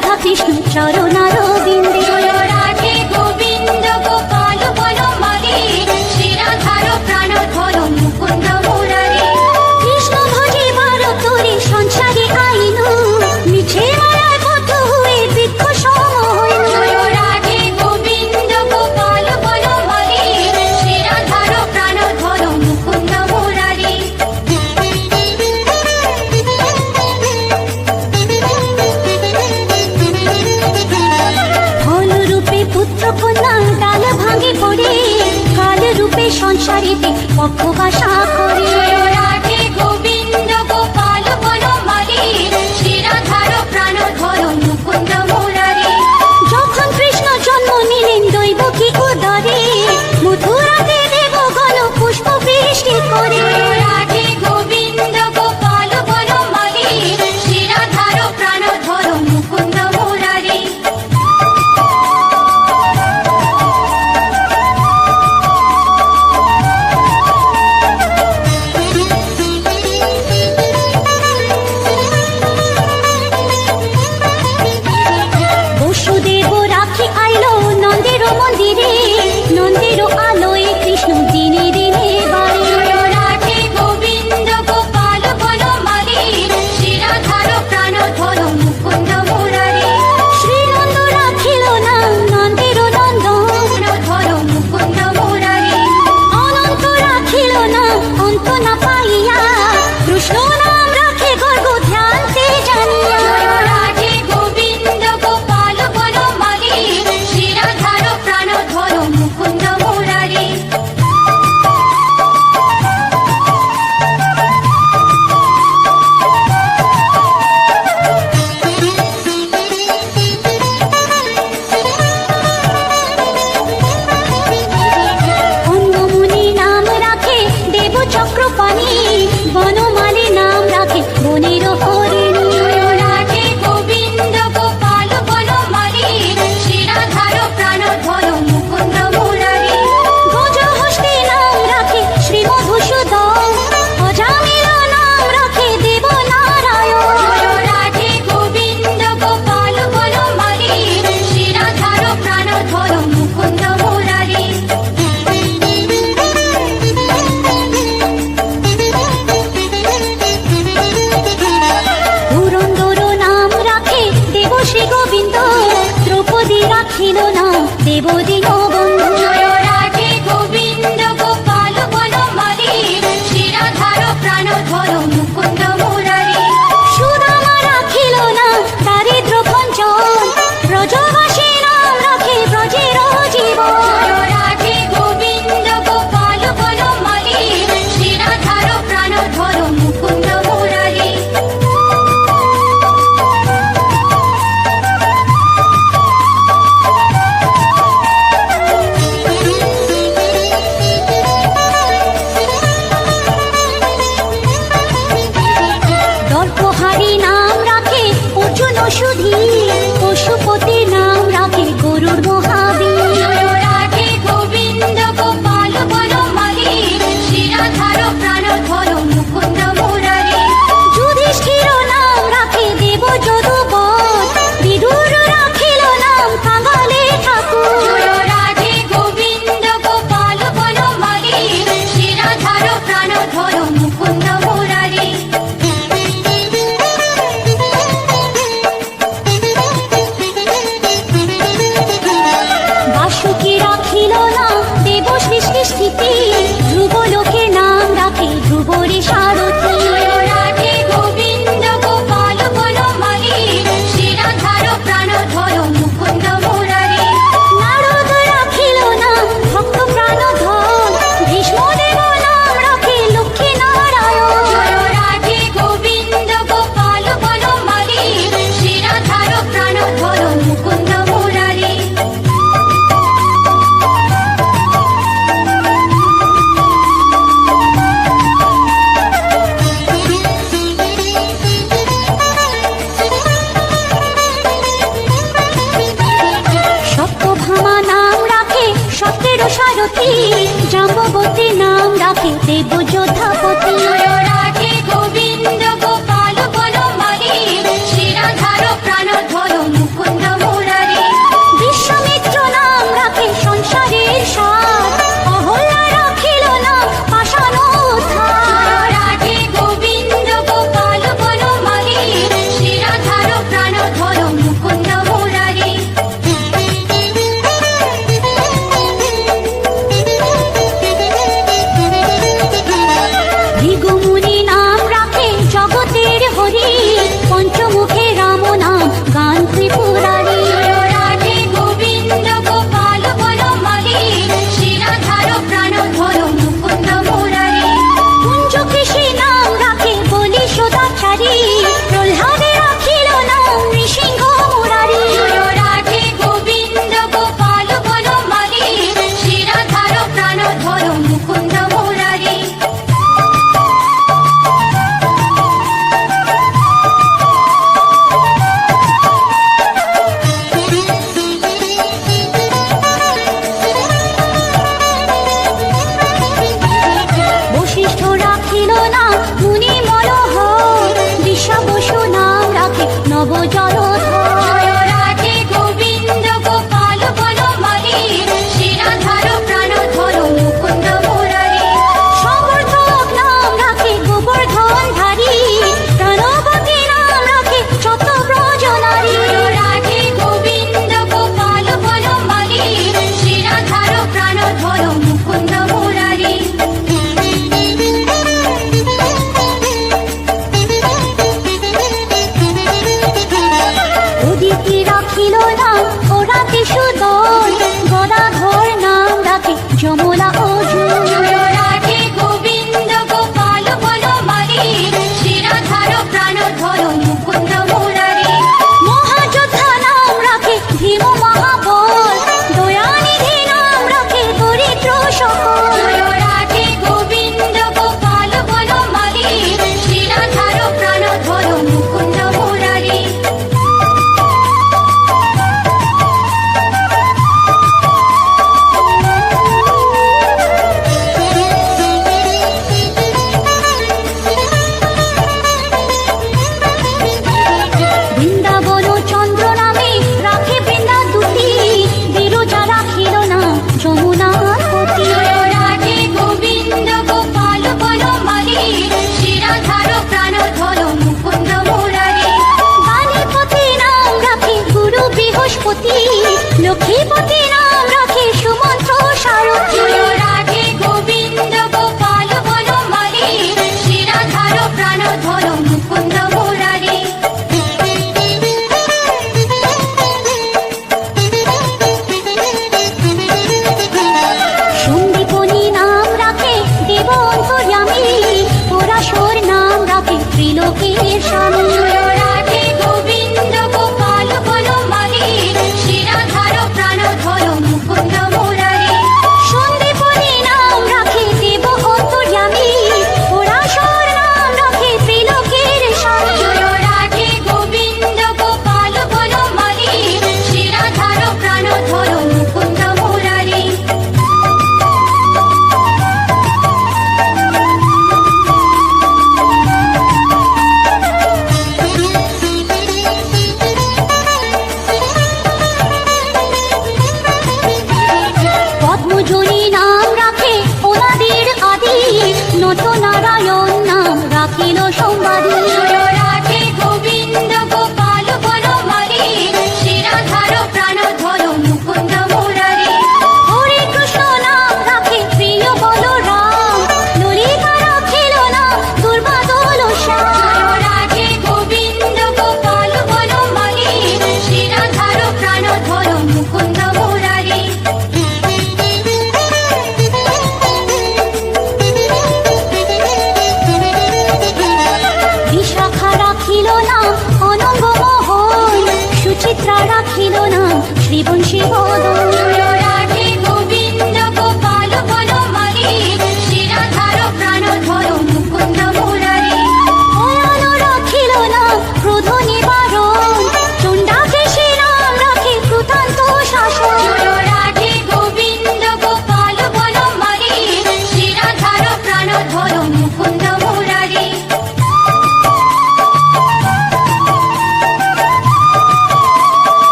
রাধা কৃষ্ণ চরণার সংসারিতে পক্ষবাসা বা জয় মন্দিরে নন্দের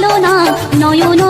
のな」「なよな」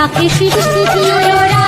রাখে সৃষ্টি জয়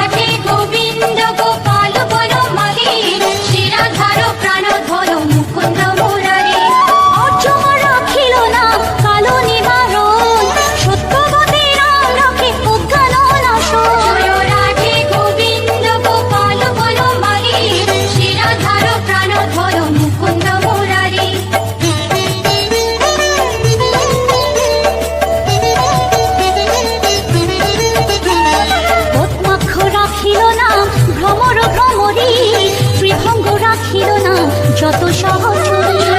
না যত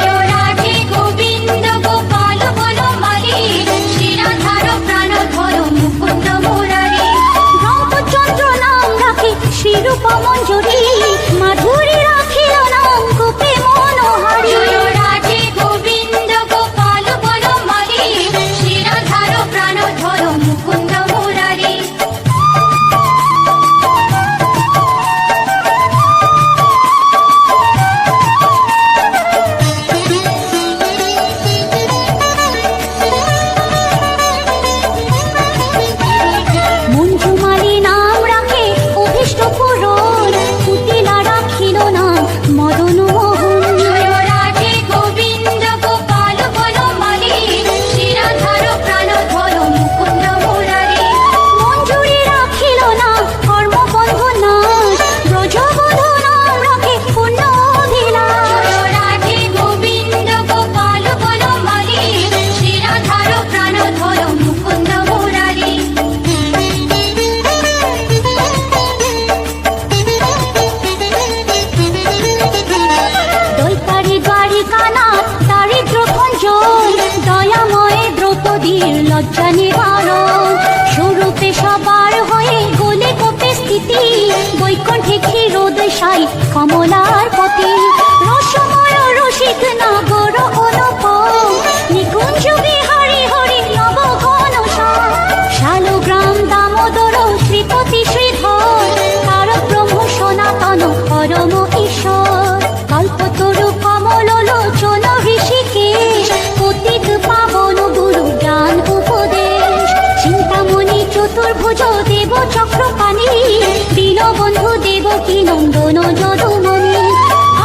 নন্দন যদুমণি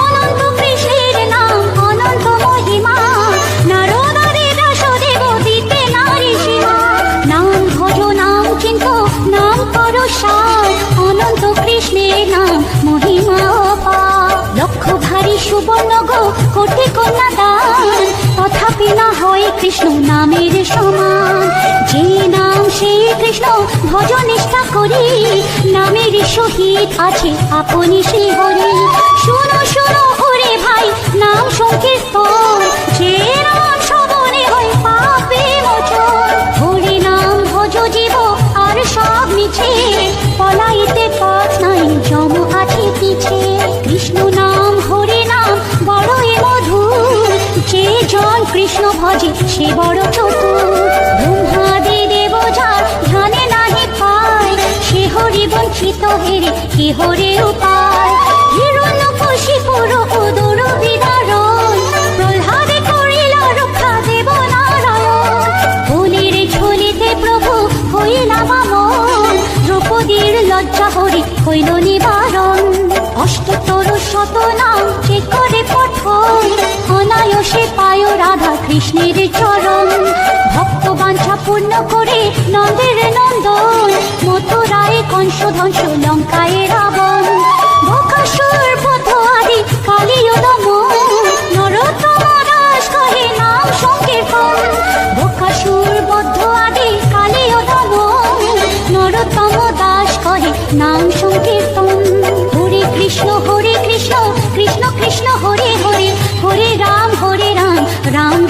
অনন্ত কৃষ্ণের নাম, অনন্ত নাম ভজ, নাম চিন্ত, নাম অনন্ত কৃষ্ণের মহিমা অপার লক্ষ ভারী সুবর্ণ গো, কোটি তথাপি না হয় কৃষ্ণ নামের সমান। যে নাম সেই কৃষ্ণ ভজ নিষ্ঠা করি, নামের সহিত আছে আপনি শ্রী হরি। শুনো শুনো ওরে ভাই, নাম সংকীর্তন, যে নাম শ্রবণে হয় পাপে মোচন। হরি নাম ভজ জীব, আর সব মিছে, পলাইতে পথ নাই, জম আছে পিছে। কৃষ্ণ নাম, হরি নাম, বড়ই মধুর, যে জন কৃষ্ণ ভজে, সে বড় চতুর। বঞ্চিত হেরে কি হরে উপায়? হিরণ খুশি পুরো বিদারণ প্রহ্লাদে করিল রক্ষা দেব নারায়ণ। ঝুলিতে প্রভু হইলা মামন। দ্রৌপদীর লজ্জা হরি হইল নিবারণ। অষ্টতর শত পঠন অনায়সে পায় রাধা কৃষ্ণের চরণ। ভক্ত বাঞ্ছা পূর্ণ করে নন্দের নন্দন। মথুরায় কংস ধ্বংস লঙ্কায় রাবণ। আদি কালীয় দমন। নরোত্তম দাস কহে নাম সংকীর্তন। বকাসুর বদ্ধ আদি কালীয় দমন। নরোত্তম দাস কহে নাম সংকীর্তন। হরে কৃষ্ণ হরে